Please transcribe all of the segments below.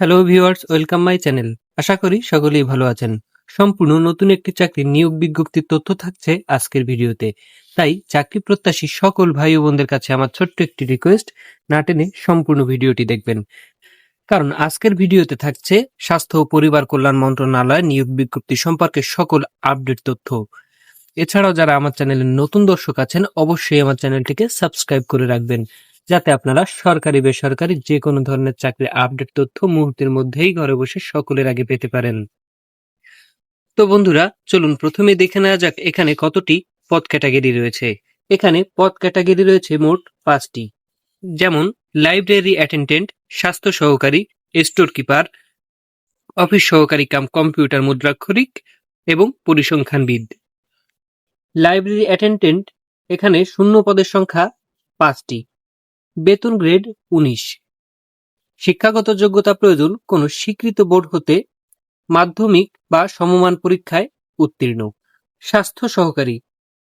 Hello viewers welcome my channel আশা করি সকলেই ভালো আছেন। সম্পূর্ণ নতুন একটি চাকরির নিয়োগ বিজ্ঞপ্তির তথ্য থাকছে আজকের ভিডিওতে। তাই চাকরি প্রত্যাশী সকল ভাই বোনদের কাছে আমার ছোট্ট একটি রিকোয়েস্ট না টেনে সম্পূর্ণ ভিডিওটি দেখবেন। কারণ আজকের ভিডিওতে থাকছে স্বাস্থ্য ও পরিবার কল্যাণ মন্ত্রণালয় নিয়োগ বিজ্ঞপ্তি সম্পর্কে সকল আপডেট তথ্য। এছাড়াও যারা আমার চ্যানেলের নতুন দর্শক আছেন, অবশ্যই আমার চ্যানেলটিকে সাবস্ক্রাইব করে রাখবেন। যাতে আপনারা সরকারি, বেসরকারি যে কোনো ধরনের চাকরির আপডেট তথ্য মুহূর্তের মধ্যেই ঘরে বসে সকলের আগে পেতে পারেন। তো বন্ধুরা, চলুন প্রথমে দেখে নেওয়া যাক এখানে কতটি পদ ক্যাটাগরি রয়েছে। এখানে পদ ক্যাটাগরি রয়েছে মোট পাঁচটি। যেমন লাইব্রেরি অ্যাটেন্ডেন্ট স্বাস্থ্য সহকারী স্টোর কিপার অফিস সহকারী কাম কম্পিউটার মুদ্রাক্ষরিক এবং পরিসংখ্যানবিদ। লাইব্রেরি অ্যাটেন্ডেন্ট এখানে শূন্য পদের সংখ্যা পাঁচটি। বেতন গ্রেড উনিশ। শিক্ষাগত যোগ্যতা প্রয়োজন কোনো স্বীকৃত বোর্ড হতে মাধ্যমিক বা সমমান পরীক্ষায় উত্তীর্ণ। স্বাস্থ্য সহকারী।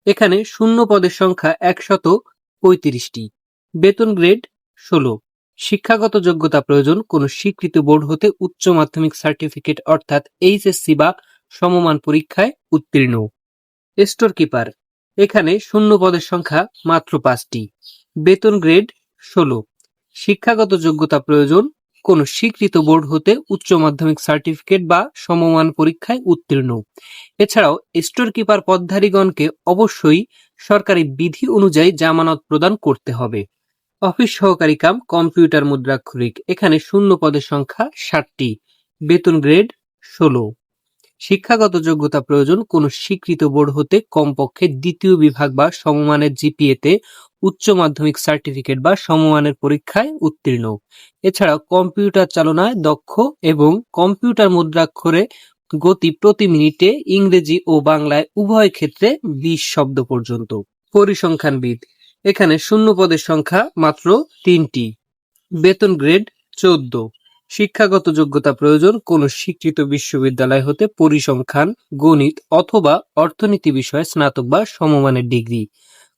এখানে শূন্য পদের সংখ্যা একশত পঁয়ত্রিশটি। বেতন গ্রেড ষোলো। শিক্ষাগত যোগ্যতা প্রয়োজন কোনো স্বীকৃত বোর্ড হতে উচ্চ মাধ্যমিক সার্টিফিকেট অর্থাৎ এইচএসসি বা সমমান পরীক্ষায় উত্তীর্ণ। স্টোর কিপার এখানে শূন্য পদের সংখ্যা মাত্র পাঁচটি। বেতন গ্রেড ষোলো। শিক্ষাগত যোগ্যতা প্রয়োজন, কোন স্বীকৃত বোর্ড হতে উচ্চ মাধ্যমিক সার্টিফিকেট বা সমমান পরীক্ষায় উত্তীর্ণ। এছাড়াও, স্টোর কিপার পদধারীগণকে অবশ্যই সরকারি বিধি অনুযায়ী জামানত প্রদান করতে হবে। অফিস সহকারী কাম, কম্পিউটার মুদ্রাক্ষরিক, এখানে শূন্য পদের সংখ্যা ষাটটি। বেতন গ্রেড ষোলো। শিক্ষাগত যোগ্যতা প্রয়োজন, কোন স্বীকৃত বোর্ড হতে কমপক্ষে দ্বিতীয় বিভাগ বা সমমানের জিপিএতে উচ্চ মাধ্যমিক সার্টিফিকেট বা সমমানের পরীক্ষায় উত্তীর্ণ। এছাড়াও কম্পিউটার চালনায় দক্ষ এবং কম্পিউটার মুদ্রাক্ষরে গতি প্রতি মিনিটে ইংরেজি ও বাংলায় উভয় ক্ষেত্রে বিশ শব্দ পর্যন্ত। পরিসংখ্যানবিদ। এখানে শূন্য পদের সংখ্যা মাত্র তিনটি। বেতন গ্রেড চোদ্দ। শিক্ষাগত যোগ্যতা প্রয়োজন কোন স্বীকৃত বিশ্ববিদ্যালয় হতে পরিসংখ্যান, গণিত অথবা অর্থনীতি বিষয়ে স্নাতক বা সমমানের ডিগ্রি।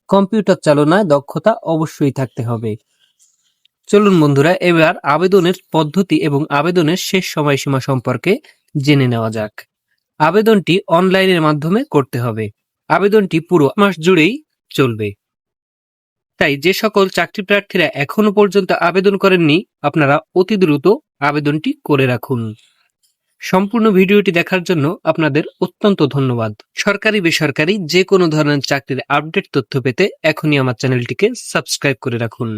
কম্পিউটার চালনায় দক্ষতা অবশ্যই থাকতে হবে। চলুন বন্ধুরা, এবার আবেদনের পদ্ধতি এবং আবেদনের শেষ সময়সীমা সম্পর্কে জেনে নেওয়া যাক। আবেদনটি অনলাইনের মাধ্যমে করতে হবে। আবেদনটি পুরো মাস জুড়েই চলবে। তাই যে সকল চাকরি প্রার্থীরা এখনও পর্যন্ত আবেদন করেননি, আপনারা অতি দ্রুত আবেদনটি করে রাখুন। সম্পূর্ণ ভিডিওটি দেখার জন্য আপনাদের অত্যন্ত ধন্যবাদ। সরকারি, বেসরকারি যে কোনো ধরনের চাকরির আপডেট তথ্য পেতে এখনই আমার চ্যানেলটিকে সাবস্ক্রাইব করে রাখুন।